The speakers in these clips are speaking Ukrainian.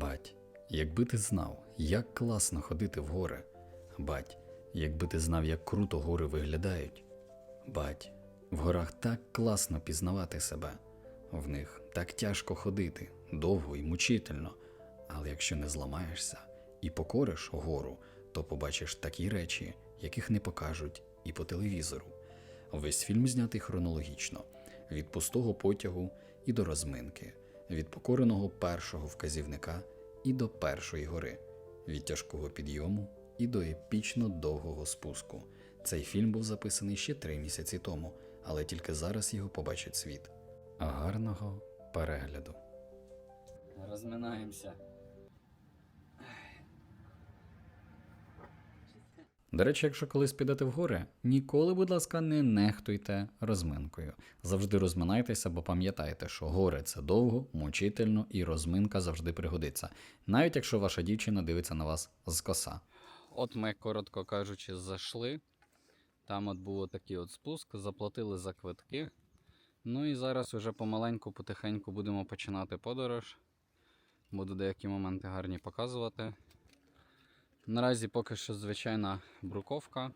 Бать, якби ти знав, як класно ходити в гори. Бать, якби ти знав, як круто гори виглядають. Бать, в горах так класно пізнавати себе. В них так тяжко ходити, довго і мучительно. Але якщо не зламаєшся і покориш гору, то побачиш такі речі, яких не покажуть і по телевізору. Весь фільм знятий хронологічно: від пустого потягу і до розминки, від покореного першого вказівника і до першої гори, від тяжкого підйому і до епічно довгого спуску. Цей фільм був записаний ще три місяці тому, але тільки зараз його побачить світ. Гарного перегляду. Розминаємося. До речі, якщо колись підете в гори, ніколи, будь ласка, не нехтуйте розминкою. Завжди розминайтеся, бо пам'ятайте, що гори це довго, мучительно і розминка завжди пригодиться, навіть якщо ваша дівчина дивиться на вас з коса. От ми, коротко кажучи, зайшли. Там от був такий от спуск, заплатили за квитки. Ну і зараз вже помаленьку, потихеньку будемо починати подорож. Буду деякі моменти гарні показувати. Наразі поки що звичайна бруковка.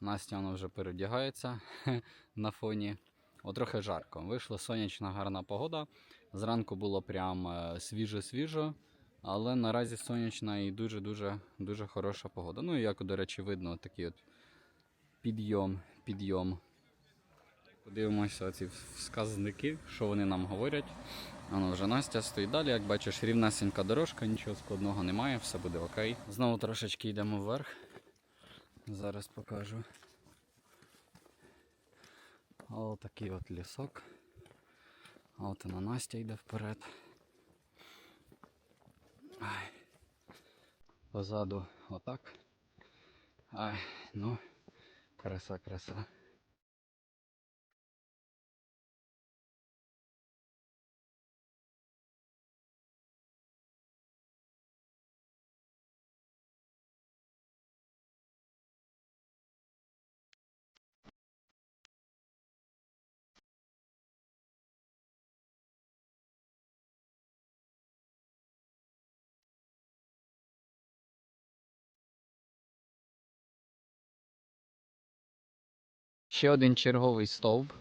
Настя вона вже передягається на фоні. От трохи жарко. Вийшла сонячна гарна погода. Зранку було прям е, свіжо-свіжо, але наразі сонячна і дуже-дуже дуже хороша погода. Ну і як, до речі, видно, такий от підйом, підйом. Подивимося оці сказники, що вони нам говорять. Воно вже Настя стоїть далі. Як бачиш, рівнесенька дорожка, нічого складного немає, все буде окей. Знову трошечки йдемо вверх. Зараз покажу. Ось такий от лісок. От вона Настя йде вперед. Ай. Позаду отак. Ай, ну, краса, краса. Ще один черговий стовп.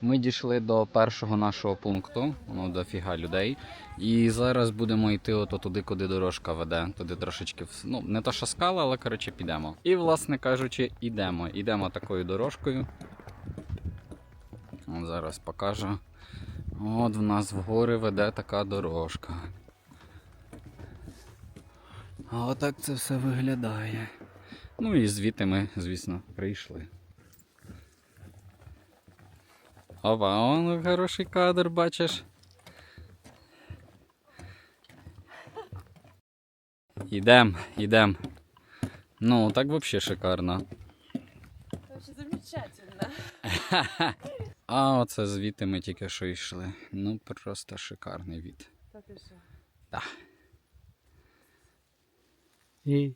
Ми дійшли до першого нашого пункту, ну дофіга людей. І зараз будемо йти ото туди, куди дорожка веде. Туди трошечки, ну, не то що скала, але коротше підемо. І, власне кажучи, ідемо. Ідемо такою дорожкою. От зараз покажу. От в нас в гори веде така дорожка. А отак це все виглядає. Ну і звідти ми, звісно, прийшли. Опа, он хороший кадр, бачиш. Ідем, ідем. Ну, так взагалі шикарно. Вообще замечательно. А оце звідти ми тільки що йшли. Ну, просто шикарний від. Та ти що? І.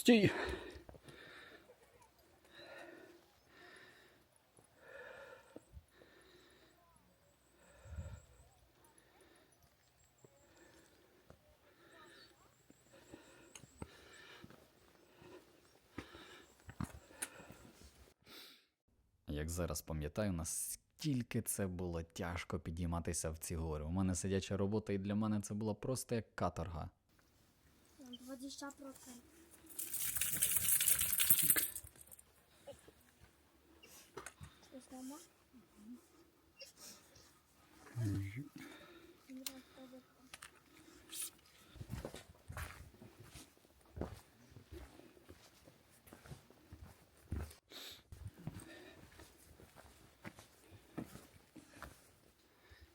Стій. Як зараз пам'ятаю, наскільки це було тяжко підійматися в ці гори. У мене сидяча робота, і для мене це було просто як каторга. 20%.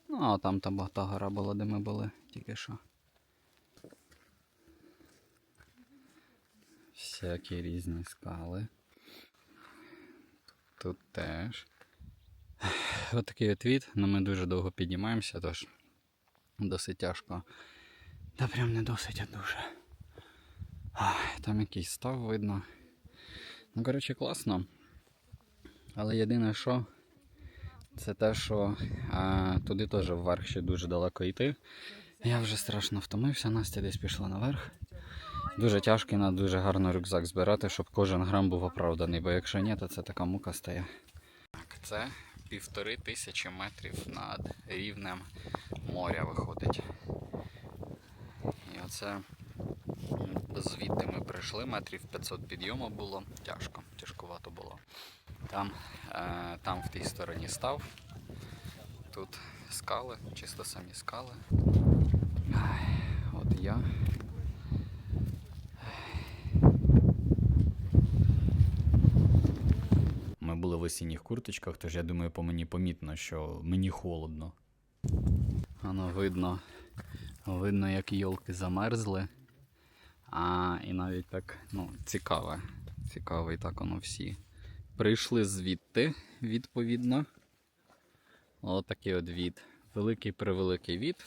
Ну, а там та ба- та гора була, де ми були тільки що. Всякі різні скали. Тут теж. Ось такий от від, ну ми дуже довго піднімаємося, тож досить тяжко. Та прям не досить, а дуже. Ай, там якийсь став видно. Ну, коротше, класно. Але єдине, що це те, що а, туди теж вверх ще дуже далеко йти. Я вже страшно втомився, Настя десь пішла наверх. Дуже і на дуже гарно рюкзак збирати, щоб кожен грам був оправданий, бо якщо ні, то це така мука стає. Так, це півтори тисячі метрів над рівнем моря виходить. І оце звідти ми прийшли, метрів 500 підйому було. Тяжко, тяжкувато було. Там, е, там в тій стороні став. Тут скали, чисто самі скали. От я. Були курточках, тож я думаю, по мені помітно, що мені холодно. Воно видно, видно, як йолки замерзли. А, і навіть так, ну, цікаве. Цікаво, і так воно всі. Прийшли звідти, відповідно. Отакий от від. Великий превеликий від.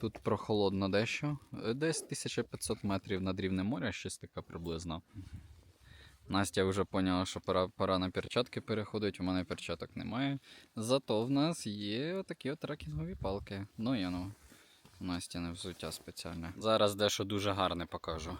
Тут прохолодно дещо. Десь 1500 метрів над рівнем моря, щось таке приблизно. Настя вже поняла, що пора, пора на перчатки переходить, у мене перчаток немає. Зато в нас є такі от ракінгові палки. Ну я ну. Настя не взуття спеціальне. Зараз дещо дуже гарне покажу.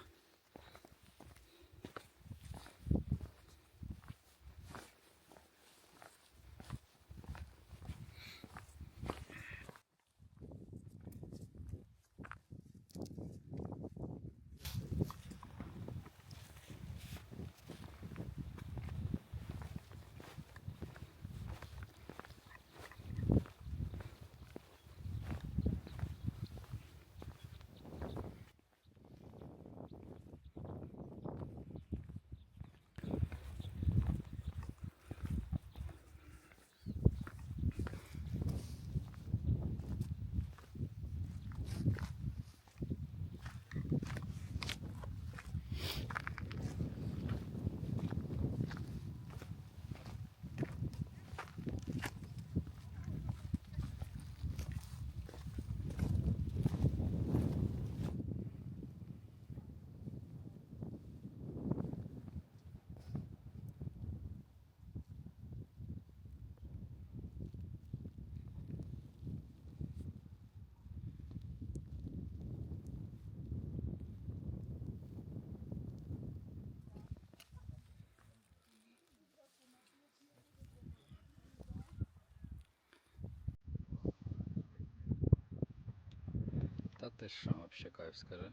Ти що, вообще кайф, скажи.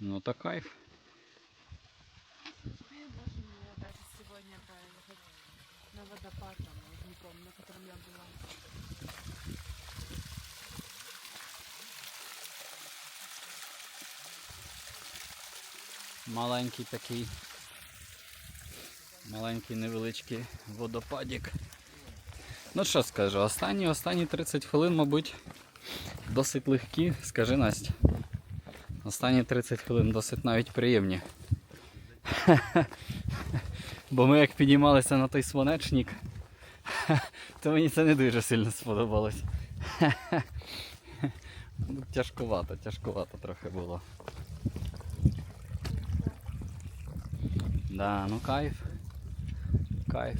Ну то кайф. Сегодня на водопад там, Лужником, на котором я была. Маленький такий. Маленький невеличкий водопадик. Ну що скажу, останні останні 30 хвилин, мабуть, досить легкі. Скажи Настя. Останні 30 хвилин досить навіть приємні. Бо ми як піднімалися на той свонечник, то мені це не дуже сильно сподобалось. Тяжкувато, тяжкувато трохи було. Да, ну кайф. Кайф.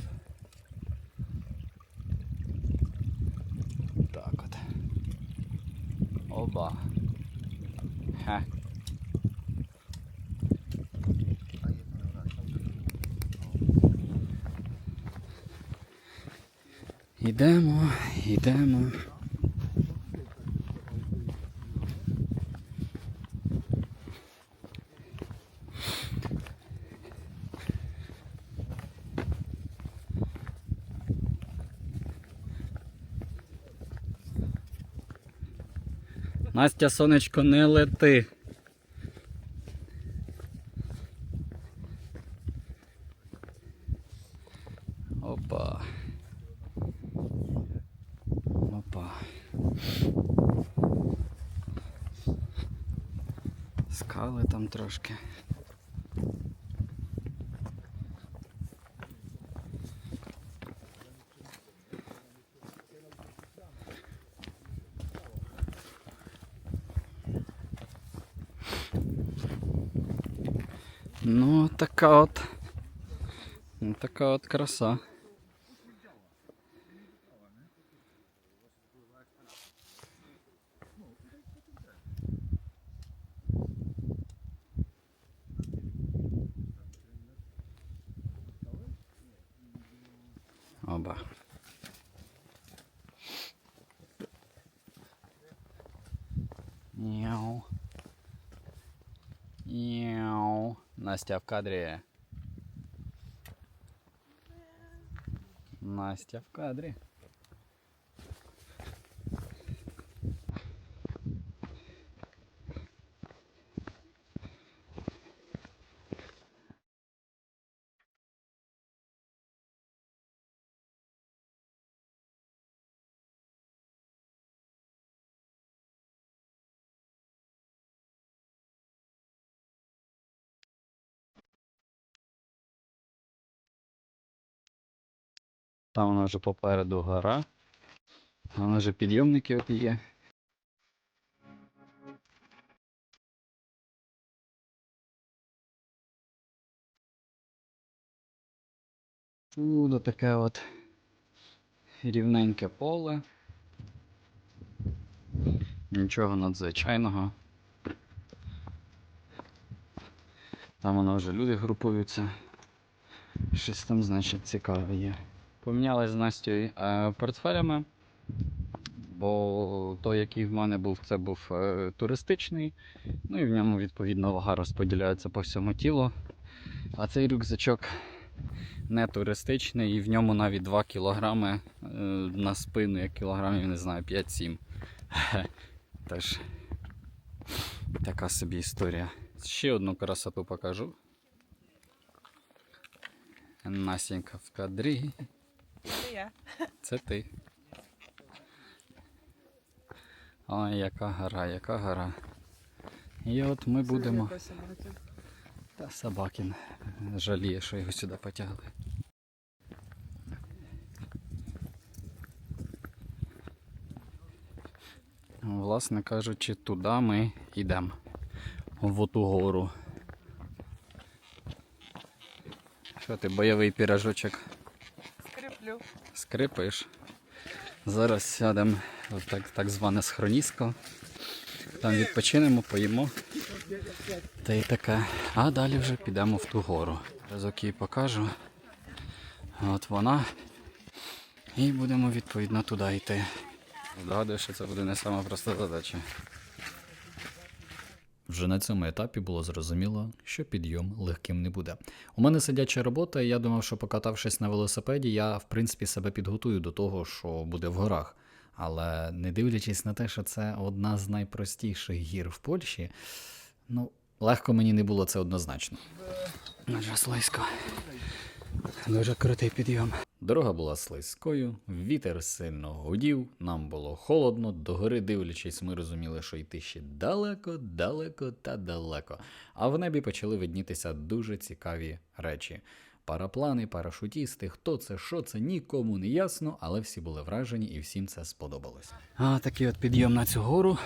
Так от. Оба. Ха. Йдемо, йдемо. Настя сонечко не лети. Трошки. Ну, така от. Ну, така от краса. Оба. Мяу. Мяу. Настя в кадре. Настя в кадре. Там вона вже попереду гора. Вона вже підйомники от є. Тут таке от рівненьке поле. Нічого надзвичайного. Там воно вже люди групуються. Щось там, значить, цікаве є. Помінялись з Настю е, портфелями, бо той, який в мене був, це був е, туристичний. Ну і в ньому, відповідно, вага розподіляється по всьому тілу. А цей рюкзачок не туристичний, і в ньому навіть 2 кілограми е, на спину, як кілограмів, не знаю, 5-7. Тож, така собі історія. Ще одну красоту покажу. Насінька в кадрі. Це я. Це ти. Ой, яка гора, яка гора. І от ми будемо. Якось. Та Собакін жаліє, що його сюди потягли. Власне кажучи, туди ми йдемо. В оту гору. Що ти, бойовий пірожочок? Скріплю. скрипиш. Зараз сядемо в так, так зване схроніско. Там відпочинемо, поїмо. Та й таке. А далі вже підемо в ту гору. Разок їй покажу. От вона. І будемо відповідно туди йти. Згадую, що це буде не сама проста задача. Вже на цьому етапі було зрозуміло, що підйом легким не буде. У мене сидяча робота, і я думав, що покатавшись на велосипеді, я в принципі себе підготую до того, що буде в горах. Але не дивлячись на те, що це одна з найпростіших гір в Польщі, ну, легко мені не було це однозначно. Слизько. Дуже крутий підйом. Дорога була слизькою, вітер сильно гудів, нам було холодно, догори дивлячись, ми розуміли, що йти ще далеко, далеко та далеко. А в небі почали виднітися дуже цікаві речі. Параплани, парашутісти, хто це, що це, нікому не ясно, але всі були вражені і всім це сподобалось. А такий от підйом на цю гору.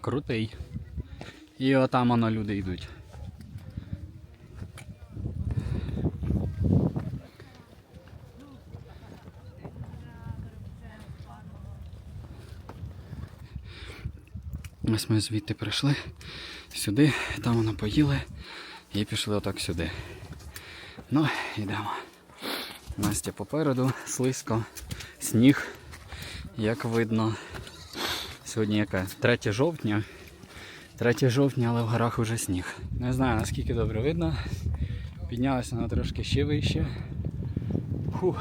Крутий. І отам воно люди йдуть. Ось ми звідти прийшли сюди, там воно поїли і пішли отак сюди. Ну, йдемо. Настя попереду, слизько, сніг, як видно. Сьогодні яке? 3 жовтня. 3 жовтня, але в горах вже сніг. Не знаю наскільки добре видно. Піднялася вона трошки ще вище. Фух.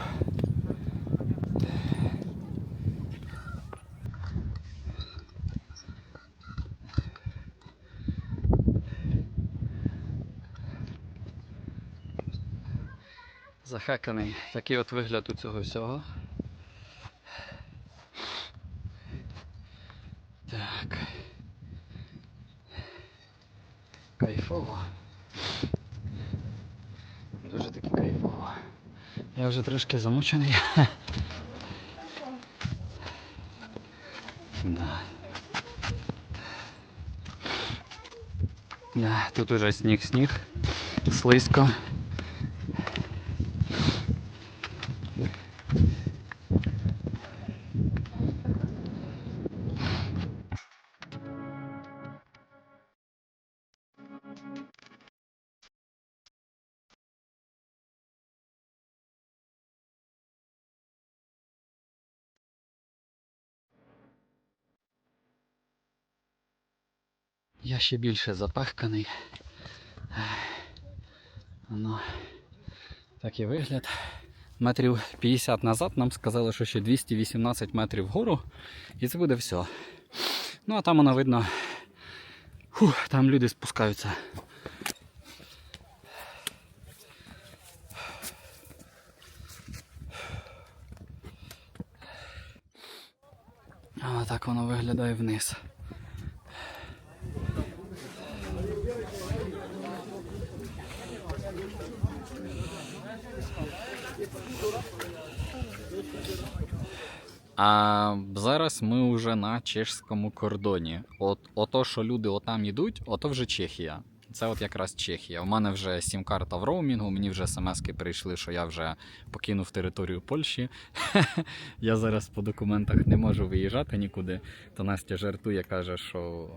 Захеканий такий от вигляд у цього всього. Так. Кайфово. Дуже таки кайфово. Я вже трошки замучений. Тут уже сніг-сніг, слизько. Я ще більше запахканий. Ну, такий вигляд. Метрів 50 назад нам сказали, що ще 218 метрів вгору, і це буде все. Ну, а там воно видно. Фух, там люди спускаються. А так воно виглядає вниз. А зараз ми вже на чешському кордоні. От ото, що люди отам йдуть, ото вже Чехія. Це от якраз Чехія. У мене вже сім-карта в роумінгу, мені вже смски прийшли, що я вже покинув територію Польщі. я зараз по документах не можу виїжджати нікуди. То Настя жартує, каже, що.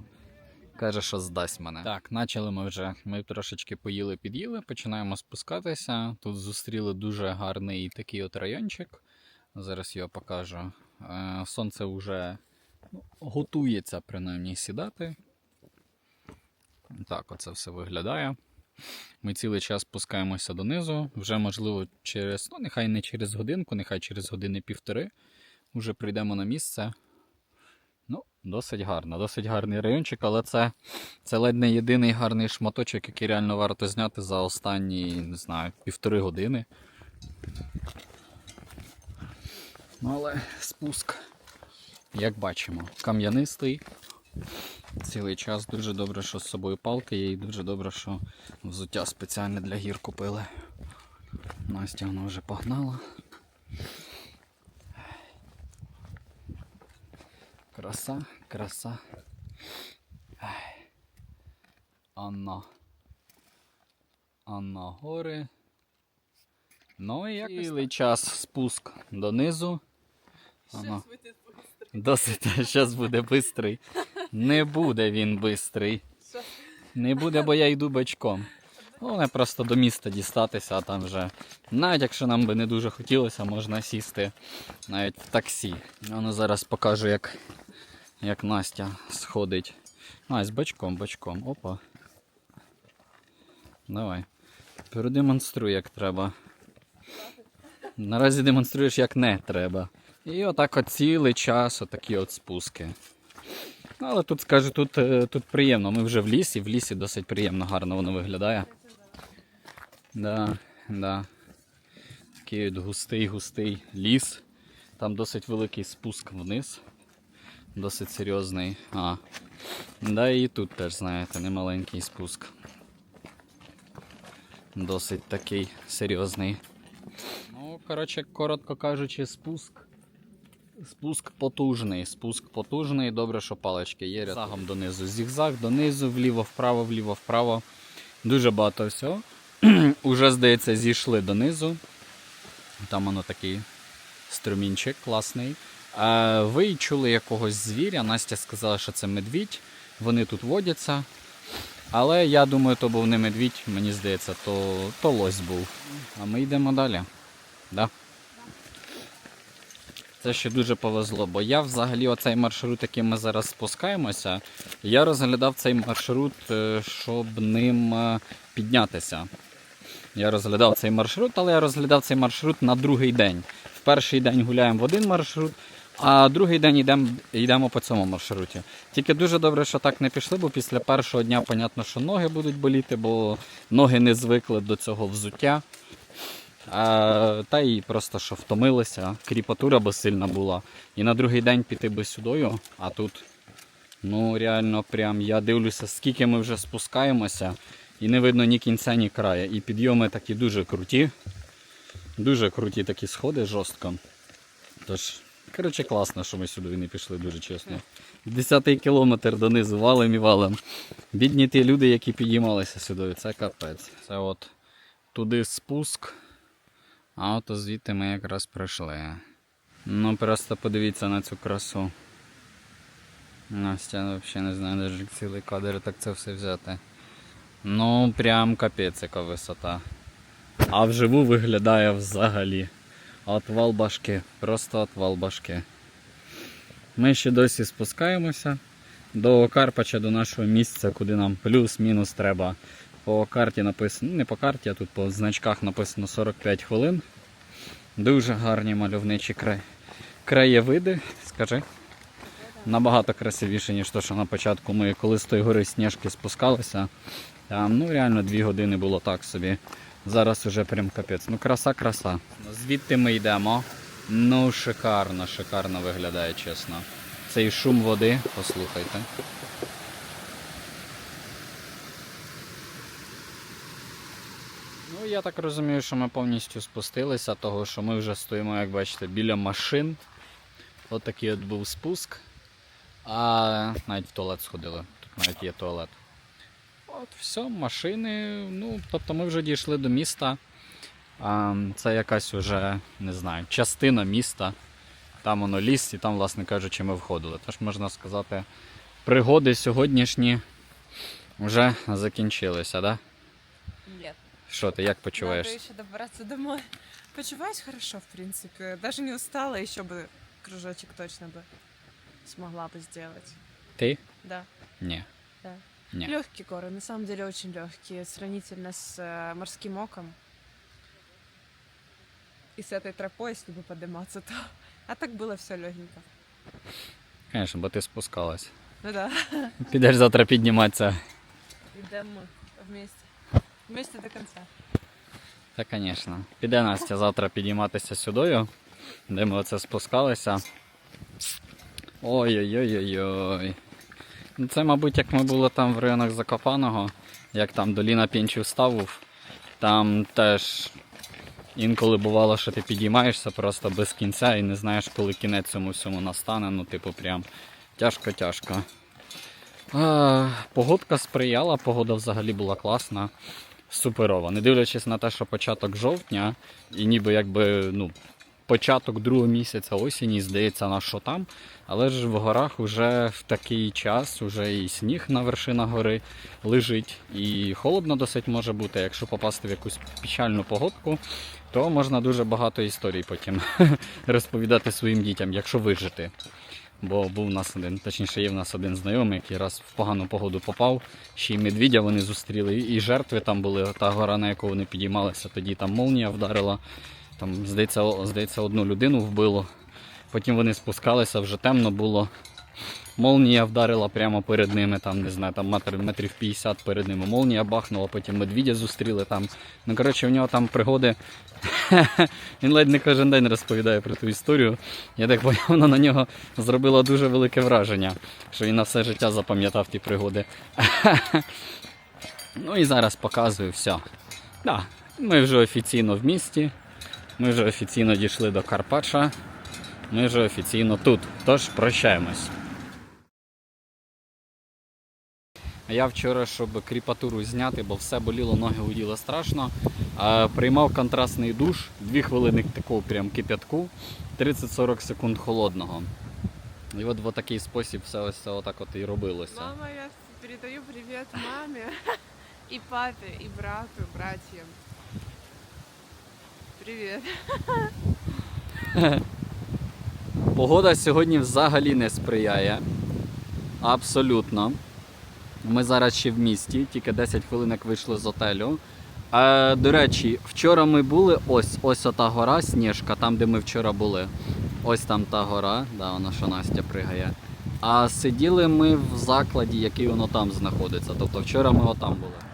Каже, що здасть мене. Так, почали ми вже. Ми трошечки поїли, під'їли, починаємо спускатися. Тут зустріли дуже гарний такий от райончик. Зараз я покажу. Е, Сонце вже ну, готується принаймні сідати. Так, оце все виглядає. Ми цілий час спускаємося донизу. Вже, можливо, через, ну, нехай не через годинку, нехай через години півтори. Вже прийдемо на місце. Ну, досить гарно, досить гарний райончик, але це, це ледь не єдиний гарний шматочок, який реально варто зняти за останні, не знаю, півтори години. Ну, але спуск, як бачимо, кам'янистий. Цілий час дуже добре, що з собою палки є, і дуже добре, що взуття спеціальне для гір купили. Настя вона вже погнала. Краса, краса. Анна. Анна гори. Ну і як цілий час спуск донизу. Ано. Досить, зараз буде бистрий. Не буде він бистрий. Не буде, бо я йду бачком. Головне просто до міста дістатися, а там вже. Навіть якщо нам би не дуже хотілося, можна сісти навіть в таксі. Ну, зараз покажу, як, як Настя сходить. А, з бачком, бачком. Опа. Давай. Продемонструй, як треба. Наразі демонструєш, як не треба. І отак от цілий час отакі от спуски. Ну, але тут скажу, тут, е, тут приємно. Ми вже в лісі, в лісі досить приємно, гарно воно виглядає. Да, да. Такий от густий, густий ліс. Там досить великий спуск вниз. Досить серйозний. А. Да, і тут теж, знаєте, немаленький спуск. Досить такий серйозний. Ну, коротше, коротко кажучи, спуск. Спуск потужний. Спуск потужний. Добре, що палички є. Зігзагом донизу. Зігзаг донизу, вліво, вправо, вліво, вправо. Дуже багато всього. Уже, здається, зійшли донизу. Там воно такий струмінчик класний. А ви чули якогось звіря. Настя сказала, що це медвідь. Вони тут водяться. Але я думаю, то був не медвідь, мені здається, то, то лось був. А ми йдемо далі. Да. Це ще дуже повезло, бо я взагалі оцей маршрут, яким ми зараз спускаємося, я розглядав цей маршрут, е, щоб ним е, піднятися. Я розглядав цей маршрут, але я розглядав цей маршрут на другий день. В перший день гуляємо в один маршрут, а другий день йдемо, йдемо по цьому маршруті. Тільки дуже добре, що так не пішли, бо після першого дня, понятно, що ноги будуть боліти, бо ноги не звикли до цього взуття. А, та й просто що втомилися, кріпатура би сильна була. І на другий день піти би сюдою, а тут, ну реально, прям я дивлюся, скільки ми вже спускаємося, і не видно ні кінця, ні края. І підйоми такі дуже круті. Дуже круті такі сходи жорстко. Тож, коротше, класно, що ми сюди не пішли, дуже чесно. Десятий кілометр донизу валим і валим. Бідні ті люди, які підіймалися сюди, це капець. Це от туди спуск, а от звідти ми якраз прийшли. Ну просто подивіться на цю красу. Настя взагалі не знаю, навіть як цілий кадр так це все взяти. Ну, прям капець, яка висота. А вживу виглядає взагалі. Отвал башки, просто отвал башки. Ми ще досі спускаємося до Карпача, до нашого місця, куди нам плюс-мінус треба. По карті написано, ну не по карті, а тут по значках написано 45 хвилин. Дуже гарні мальовничі край... краєвиди, скажи. Набагато красивіше, ніж то, що на початку ми коли з тої гори сніжки спускалися. Там ну реально 2 години було так собі. Зараз уже прям капець. Ну краса, краса. Звідти ми йдемо. Ну, шикарно, шикарно виглядає, чесно. Цей шум води, послухайте. Я так розумію, що ми повністю спустилися, того що ми вже стоїмо, як бачите, біля машин. От такий от був спуск. А навіть в туалет сходили. Тут навіть є туалет. От, все, машини. Ну, тобто ми вже дійшли до міста. А, це якась уже, не знаю, частина міста. Там воно ліс, і там, власне кажучи, ми входили. Тож можна сказати, пригоди сьогоднішні вже закінчилися, да? Нет. Що ти, як почуваєшся? Надо еще добраться домой. Почуваюсь хорошо, в принципе. Даже не устала, еще бы кружочек точно бы смогла бы сделать. Ти? Да. Ні. Да. Ні. Легкие горы, на самом деле очень легкие, сравнительно с э, морским оком. И с этой тропой, если бы подниматься, то... А так было все легенько. Звісно, бо ти спускалась. Ну да. Підеш завтра підніматися. Идем мы вместе. Вместе до конца. Та, звісно. Піде Настя завтра підійматися сюдою, де ми оце спускалися. Ой-ой-ой-ой-ой. Ну, Це, мабуть, як ми були там в районах Закопаного, як там доліна Пінчів ставув. Там теж інколи бувало, що ти підіймаєшся просто без кінця і не знаєш, коли кінець цьому всьому настане. Ну, типу, прям тяжко-тяжко. Погодка сприяла, погода взагалі була класна суперова. Не дивлячись на те, що початок жовтня, і ніби якби ну, початок другого місяця осені, здається, на що там. Але ж в горах вже в такий час уже і сніг на вершинах гори лежить, і холодно досить може бути. Якщо попасти в якусь печальну погодку, то можна дуже багато історій потім розповідати своїм дітям, якщо вижити. Бо був у нас один, точніше, є в нас один знайомий, який раз в погану погоду попав. Ще й медвідя вони зустріли, і жертви там були. Та гора, на яку вони підіймалися, тоді там молнія вдарила. Там, здається, здається, одну людину вбило. Потім вони спускалися, вже темно було. Молнія вдарила прямо перед ними, там, не знаю, там метрів 50 перед ними. Молнія бахнула, потім медвідя зустріли там. Ну, коротше, в нього там пригоди. Він ледь не кожен день розповідає про ту історію. Я так поняв, вона на нього зробила дуже велике враження, що він на все життя запам'ятав ті пригоди. ну і зараз показую все. Да, ми вже офіційно в місті. Ми вже офіційно дійшли до Карпача. Ми вже офіційно тут. Тож прощаємось. Я вчора, щоб кріпатуру зняти, бо все боліло, ноги гуділо страшно. а, Приймав контрастний душ, 2 хвилини такого прям кипятку, 30-40 секунд холодного. І от в такий спосіб все ось це отак от і робилося. Мама, я передаю привет маме и папе, и брату, братьям. Привет. Погода сьогодні взагалі не сприяє. Абсолютно. Ми зараз ще в місті, тільки 10 хвилин як вийшли з отелю. Е, до речі, вчора ми були ось ось ота гора Сніжка, там де ми вчора були. Ось там та гора, да, вона що Настя пригає. А сиділи ми в закладі, який воно там знаходиться. Тобто вчора ми отам були.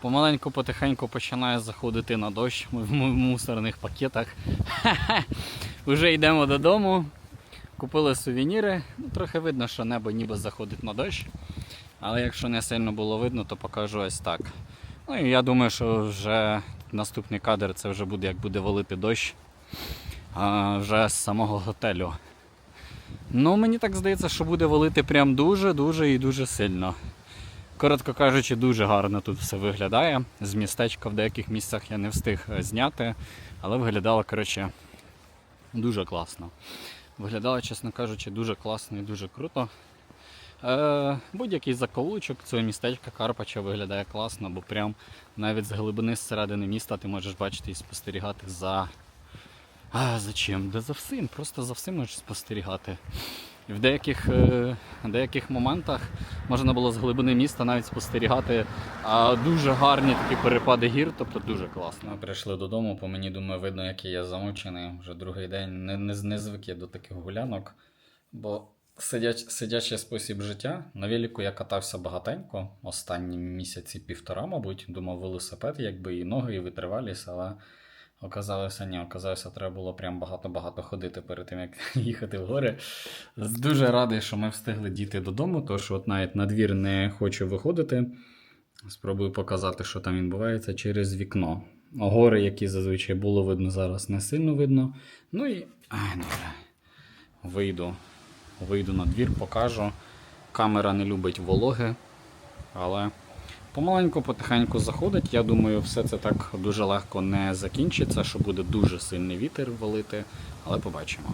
Помаленьку потихеньку починає заходити на дощ. Ми в мусорних пакетах. Уже йдемо додому. Купили сувеніри. Ну, трохи видно, що небо ніби заходить на дощ. Але якщо не сильно було видно, то покажу ось так. Ну і я думаю, що вже наступний кадр це вже буде, як буде валити дощ. А, вже з самого готелю. Ну, мені так здається, що буде валити прям дуже-дуже і дуже сильно. Коротко кажучи, дуже гарно тут все виглядає. З містечка в деяких місцях я не встиг е, зняти, але виглядало, коротше, дуже класно. Виглядало, чесно кажучи, дуже класно і дуже круто. Е, будь-який закоулочок цього містечка Карпача виглядає класно, бо прям навіть з глибини зсередини міста ти можеш бачити і спостерігати за. А, за чим? Да за всім, просто за всім можеш спостерігати. В деяких, е, деяких моментах можна було з глибини міста навіть спостерігати дуже гарні такі перепади гір, тобто дуже класно. Ми прийшли додому, по мені думаю, видно, який я замучений. Вже другий день не, не, не звик я до таких гулянок. Бо сидяч, сидячий спосіб життя. На велику я катався багатенько, останні місяці півтора, мабуть, думав велосипед, якби і ноги, і витривалість, але оказалося ні, оказалося, треба було прям багато-багато ходити перед тим, як їхати в гори. Дуже радий, що ми встигли дійти додому, тож от навіть на двір не хочу виходити. Спробую показати, що там відбувається через вікно. Гори, які зазвичай було видно, зараз не сильно видно. Ну і. Ай, добре. Вийду. Вийду на двір, покажу. Камера не любить вологи, але помаленьку, потихеньку заходить. Я думаю, все це так дуже легко не закінчиться, що буде дуже сильний вітер валити, але побачимо.